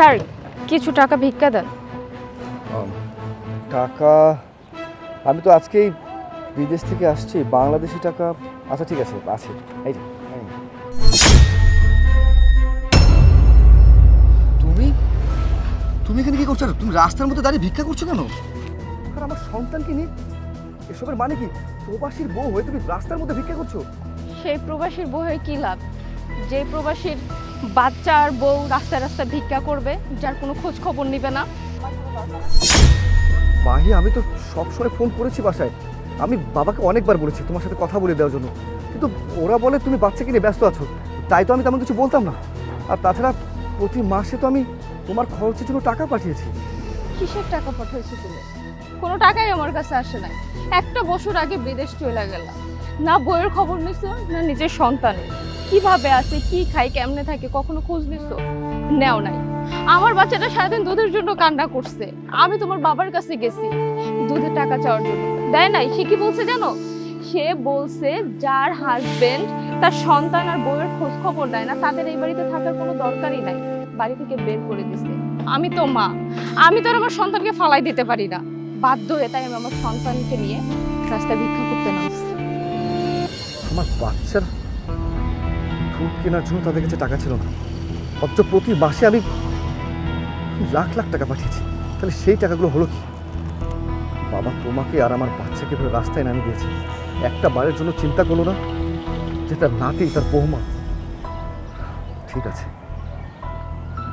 Sir কিছু টাকা ভিক্ষা দেন। টাকা আমি তো আজকেই বিদেশ থেকে আসছি বাংলাদেশি টাকা। আচ্ছা ঠিক আছে আছে। এই যে, তুমি? তুমি এখানে কি করছ? তুমি রাস্তার মধ্যে দাঁড়িয়ে ভিক্ষা করছ কেন? আর আমার সন্তানকে নিয়ে এসবের মানে কি? প্রবাসীর বউ হয়ে তুমি রাস্তার মধ্যে ভিক্ষা করছ? সেই প্রবাসীর বউ হয়ে কি লাভ? যে প্রবাসীর বাচ্চা আর বউ রাস্তায় রাস্তায় ভিক্ষা করবে যার কোনো খোঁজ খবর নিবে না। মাহি আমি তো সবসময় ফোন করেছি বাসায়। আমি বাবাকে অনেকবার বলেছি তোমার সাথে কথা বলে দেওয়ার জন্য। কিন্তু ওরা বলে তুমি বাচ্চাকে নিয়ে ব্যস্ত আছো। তাই তো আমি তেমন কিছু বলতাম না। আর তাছাড়া প্রতি মাসে তো আমি তোমার খরচের জন্য টাকা পাঠিয়েছি। কিসের টাকা পাঠিয়েছি তুমি? কোনো টাকাই আমার কাছে আসে নাই। একটা বছর আগে বিদেশ চলে গেলাম। না বইয়ের খবর নিছো না নিজের সন্তানের। কীভাবে আছে, কি খাই কেমনে থাকে, কখনো খোঁজ নিছো? নেও নাই। আমার বাচ্চাটা সারাদিন দুধের জন্য কান্না করছে। আমি তোমার বাবার কাছে গেছি, দুধের টাকা চাওয়ার জন্য। দেয় নাই, সে কি বলছে জানো? সে বলছে যার হাজবেন্ড তার সন্তান আর বউয়ের খোঁজ খবর দেয় না, তাদের এই বাড়িতে থাকার কোনো দরকারই নাই। বাড়ি থেকে বের করে দিছে। আমি তো মা, আমি তো আর আমার সন্তানকে ফালাই দিতে পারি না। বাধ্য হয়ে তাই আমি আমার সন্তানকে নিয়ে রাস্তায় ভিক্ষা করতে নামছি। আমার বাচ্চার দুধ কেনার জন্য তাদের কাছে টাকা ছিল না। অথচ প্রতি মাসে আমি লাখ লাখ টাকা পাঠিয়েছি। তাহলে সেই টাকাগুলো হলো কি? বাবা, তোমাকে আর আমার বাচ্চাকে ভেবে রাস্তায় নামিয়ে দিয়েছে। একটা বারের জন্য চিন্তা করল না যে তার নাতি, তার বৌমা। ঠিক আছে।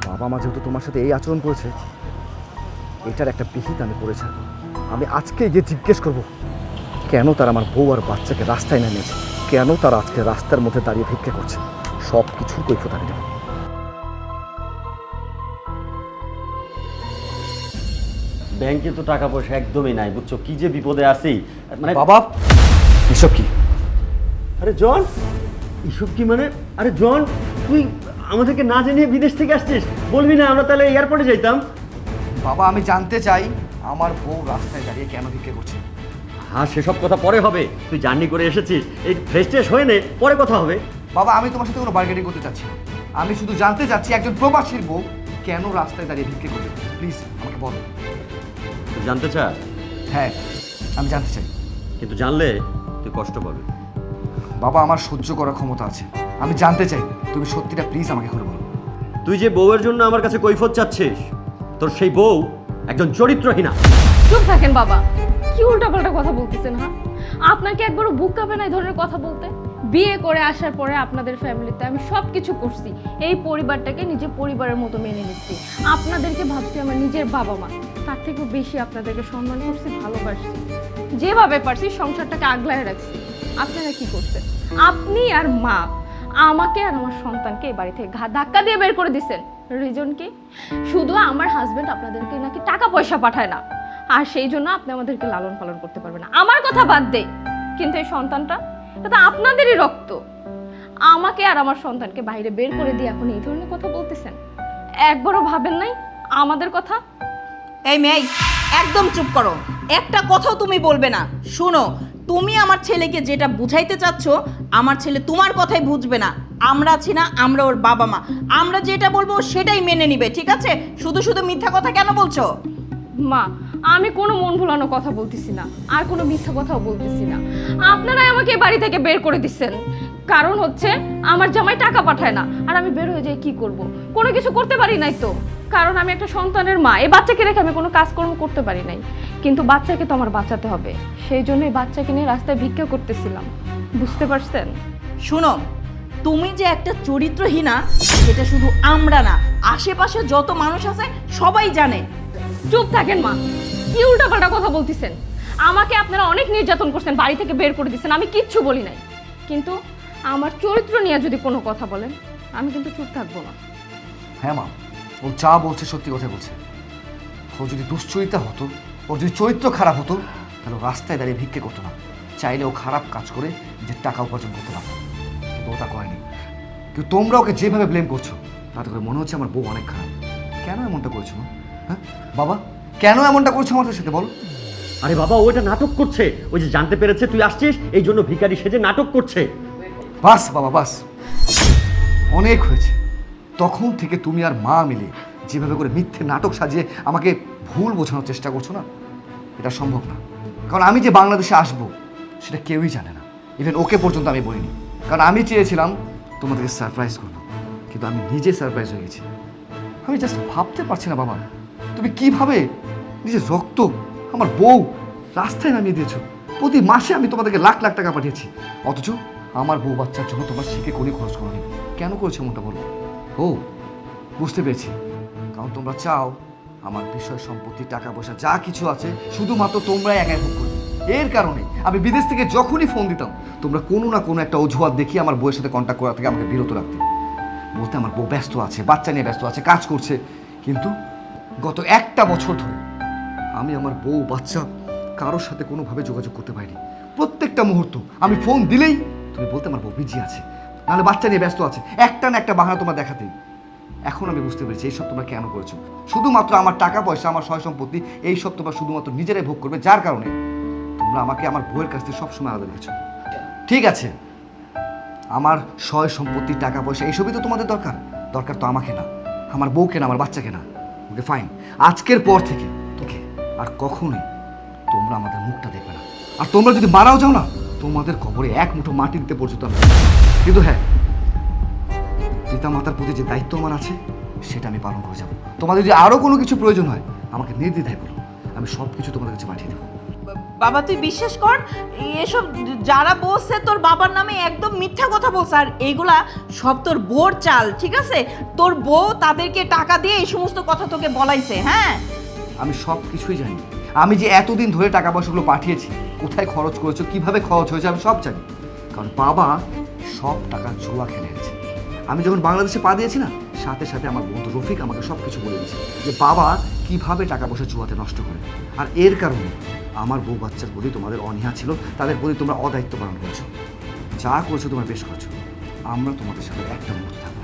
বাবা মা যেহেতু তোমার সাথে এই আচরণ করেছে, এটার একটা বিহিত আমি করে ছাড়বো আমি আজকে গিয়ে জিজ্ঞেস করব, কেন তার আমার বউ আর বাচ্চাকে রাস্তায় নামিয়েছে? কেন তারা আজকে রাস্তার মধ্যে দাঁড়িয়ে ভিক্ষা করছে? সব কিছুর কৈফত আমি দেবো ব্যাংকে তো টাকা পয়সা একদমই নাই বুঝছ? কি যে বিপদে আছি? মানে বাবা! এসব কি? আরে জন! এসব কি মানে? আরে জন তুই আমাদেরকে না জানিয়ে বিদেশ থেকে আসছিস? বলবি না আমরা তাহলে এয়ারপোর্টে যাইতাম। বাবা আমি জানতে চাই আমার বউ রাস্তায় দাঁড়িয়ে কেন ভিক্ষা করছে? হ্যাঁ সেসব কথা পরে হবে। তুই জার্নি করে এসেছিস। এই ফ্রেশ ট্রেশ হয়ে নে পরে কথা হবে। বাবা আমি তোমার সাথে কোনো বার্গেনিং করতে চাচ্ছি না। আমি শুধু জানতে চাচ্ছি একজন প্রবাসীর বউ কেন রাস্তায় দাঁড়িয়ে ভিক্ষা করবে। প্লিজ আমাকে বলো। তুই জানতে চাস? হ্যাঁ আমি জানতে চাই। কিন্তু জানলে তুই কষ্ট পাবে। বাবা আমার সহ্য করার ক্ষমতা আছে। আমি জানতে চাই তুমি সত্যিটা প্লিজ আমাকে খুলে বলো। তুই যে বউয়ের জন্য আমার কাছে কৈফত চাচ্ছিস তোর সেই বউ একজন চরিত্রহীনা। চুপ থাকেন বাবা। কি উল্টাপাল্টা কথা বলতেছেন হ্যাঁ? আপনাকে একবারও বুক কাঁপে না এই ধরনের কথা বলতে? বিয়ে করে আসার পরে আপনাদের ফ্যামিলিতে আমি সব কিছু করছি। এই পরিবারটাকে নিজের পরিবারের মতো মেনে নিচ্ছি। আপনাদেরকে ভাবছি আমার নিজের বাবা মা। তার থেকেও বেশি আপনাদেরকে সম্মান করছি, ভালোবাসছি। যেভাবে পারছি সংসারটাকে আগলায় রাখছি। আপনারা কি করছেন? আপনি আর মা, আমাকে আর আমার সন্তানকে এই বাড়ি থেকে ঘা- ধাক্কা দিয়ে বের করে দিচ্ছেন। রিজন কি? শুধু আমার হাজবেন্ড আপনাদেরকে নাকি টাকা পয়সা পাঠায় না। আর সেই জন্য আপনি আমাদেরকে লালন পালন করতে পারবেন না। আমার কথা বাদ দে। কিন্তু এই সন্তানটা এটা তো আপনাদেরই রক্ত। আমাকে আর আমার সন্তানকে বাইরে বের করে দিয়ে এখন এই ধরনের কথা বলতেছেন? একবারও ভাবেন নাই আমাদের কথা? এই মেয়ে একদম চুপ করো। একটা কথাও তুমি বলবে না। শোনো তুমি আমার ছেলেকে যেটা বুঝাইতে চাচ্ছ আমার ছেলে তোমার কথাই বুঝবে না। আমরা আছি না আমরা ওর বাবা মা। আমরা যেটা বলব সেটাই মেনে নিবে ঠিক আছে? শুধু শুধু মিথ্যা কথা কেন বলছো? মা আমি কোনো মন ভুলানো কথা বলতেছি না আর কোনো মিথ্যা কথাও বলতেছি না। আপনারাই আমাকে বাড়ি থেকে বের করে দিচ্ছেন। কারণ হচ্ছে আমার জামাই টাকা পাঠায় না আর আমি বের হয়ে যাই কি করব? কোনো কিছু করতে পারি নাই তো। কারণ আমি একটা সন্তানের মা এই বাচ্চাকে রেখে আমি কোনো কাজকর্ম করতে পারি নাই। কিন্তু বাচ্চাকে তো আমার বাঁচাতে হবে। সেই জন্য এই বাচ্চাকে নিয়ে রাস্তায় ভিক্ষা করতেছিলাম। বুঝতে পারছেন? শোনো তুমি যে একটা চরিত্রহীনা সেটা শুধু আমরা না আশেপাশে যত মানুষ আছে সবাই জানে। চুপ থাকেন মা। কি উল্টাপাল্টা কথা বলতেছেন? আমাকে আপনারা অনেক নির্যাতন করছেন, বাড়ি থেকে বের করে দিচ্ছেন আমি কিচ্ছু বলি নাই। কিন্তু আমার চরিত্র নিয়ে যদি কোনো কথা বলেন, আমি কিন্তু চুপ থাকব না। হ্যাঁ মা, ও যা বলছে সত্যি কথা বলছে। ও যদি দুশ্চরিতা হতো, ও যদি চরিত্র খারাপ হতো, তাহলে ও রাস্তায় দাঁড়িয়ে ভিক্ষে করতো না। চাইলে ও খারাপ কাজ করে যে টাকা উপার্জন করতে পারতো কিন্তু ও তা করেনি। কিন্তু তোমরা ওকে যেভাবে ব্লেম করছ, তাতে করে মনে হচ্ছে আমার বউ অনেক খারাপ। কেন এমনটা করেছ? হ্যাঁ? বাবা? কেন এমনটা করছ আমাদের সাথে বল? আরে বাবা ওইটা নাটক করছে। ওই যে জানতে পেরেছে তুই আসছিস? এই জন্য ভিখারি সেজে নাটক করছে। বাস বাবা বাস। অনেক হয়েছে। তখন থেকে তুমি আর মা মিলে যেভাবে করে মিথ্যে নাটক সাজিয়ে আমাকে ভুল বোঝানোর চেষ্টা করছ না? এটা সম্ভব না। কারণ আমি যে বাংলাদেশে আসব সেটা কেউই জানে না। ইভেন ওকে পর্যন্ত আমি বলিনি। কারণ আমি চেয়েছিলাম তোমাদেরকে সারপ্রাইজ করব কিন্তু আমি নিজে সারপ্রাইজ হয়ে গেছি। আমি জাস্ট ভাবতে পারছি না বাবা। তুমি কীভাবে নিজের রক্ত, আমার বউ রাস্তায় নামিয়ে দিয়েছ? প্রতি মাসে আমি তোমাদেরকে লাখ লাখ টাকা পাঠিয়েছি। অথচ আমার বউ বাচ্চার জন্য তোমার শিখে কোনি খরচ করোনি। কেন করেছ এমনটা বলো? ও, বুঝতে পেরেছি। কারণ তোমরা চাও, আমার বিষয় সম্পত্তি, টাকা পয়সা, যা কিছু আছে, শুধুমাত্র তোমরাই একাই ভোগ করবে। এর কারণে আমি বিদেশ থেকে যখনই ফোন দিতাম, তোমরা কোনো না কোনো একটা অজুহাত দেখিয়ে আমার বউয়ের সাথে কন্ট্যাক্ট করা থেকে আমাকে বিরত রাখতে। বলতে আমার বউ ব্যস্ত আছে, বাচ্চা নিয়ে ব্যস্ত আছে, কাজ করছে। কিন্তু গত একটা বছর ধরে আমি আমার বউ, বাচ্চা কারোর সাথে কোনোভাবে যোগাযোগ করতে পারিনি। প্রত্যেকটা মুহূর্ত আমি ফোন দিলেই তুমি বলতে আমার বউ বিজি আছে, নাহলে বাচ্চা নিয়ে ব্যস্ত আছে। একটা না একটা বাহানা তোমার দেখাতেই। এখন আমি বুঝতে পেরেছি এইসব তোমরা কেন করেছ। শুধুমাত্র আমার টাকা পয়সা, আমার সয় সম্পত্তি এইসব তোমরা শুধুমাত্র নিজেরাই ভোগ করবে, যার কারণে তোমরা আমাকে আমার বউয়ের কাছ থেকে সবসময় আলাদা রেখেছো। ঠিক আছে, আমার সয় সম্পত্তি, টাকা পয়সা, এইসবই তো তোমাদের দরকার। দরকার তো আমাকে না, আমার বউকে না, আমার বাচ্চাকে না। ওকে ফাইন আজকের পর থেকে তোকে আর কখনোই তোমরা আমাদের মুখটা দেখবে না। আর তোমরা যদি মারাও যাও না, তোমাদের কবরে এক মুঠো মাটি দিতে পর্যন্ত কিন্তু হ্যাঁ পিতা মাতার প্রতি যে দায়িত্ব আমার আছে, সেটা আমি পালন করে যাব। তোমাদের যদি আরও কোনো কিছু প্রয়োজন হয়, আমাকে নির্দ্বিধায় বলো। আমি সব কিছু তোমাদের কাছে পাঠিয়ে দেবো। বাবা, তুই বিশ্বাস কর, এসব যারা বলছে তোর বাবার নামে একদম মিথ্যা কথা বলছে, আর এইগুলা সব তোর বোর চাল, ঠিক আছে? তোর বউ তাদেরকে টাকা দিয়ে এই সমস্ত কথা তোকে বলাইছে হ্যাঁ? আমি সব কিছুই জানি। আমি যে এতদিন ধরে টাকা পয়সাগুলো পাঠিয়েছি, কোথায় খরচ করেছ, কীভাবে খরচ হয়েছে, আমি সব জানি। কারণ বাবা সব টাকা জুয়া গেছে আমি যখন বাংলাদেশে পা দিয়েছি না সাথে সাথে আমার বন্ধু রফিক আমাকে সব কিছু বলে দিয়েছে যে, বাবা, কীভাবে টাকা পয়সা চুয়াতে নষ্ট করে? আর এর কারণে আমার বউ বাচ্চার প্রতি তোমাদের অনীহা ছিল, তাদের প্রতি তোমরা অদায়িত্ব পালন করেছ। যা করেছ তোমরা বেশ করছ। আমরা তোমাদের সাথে একটা মুহূর্ত থাকব।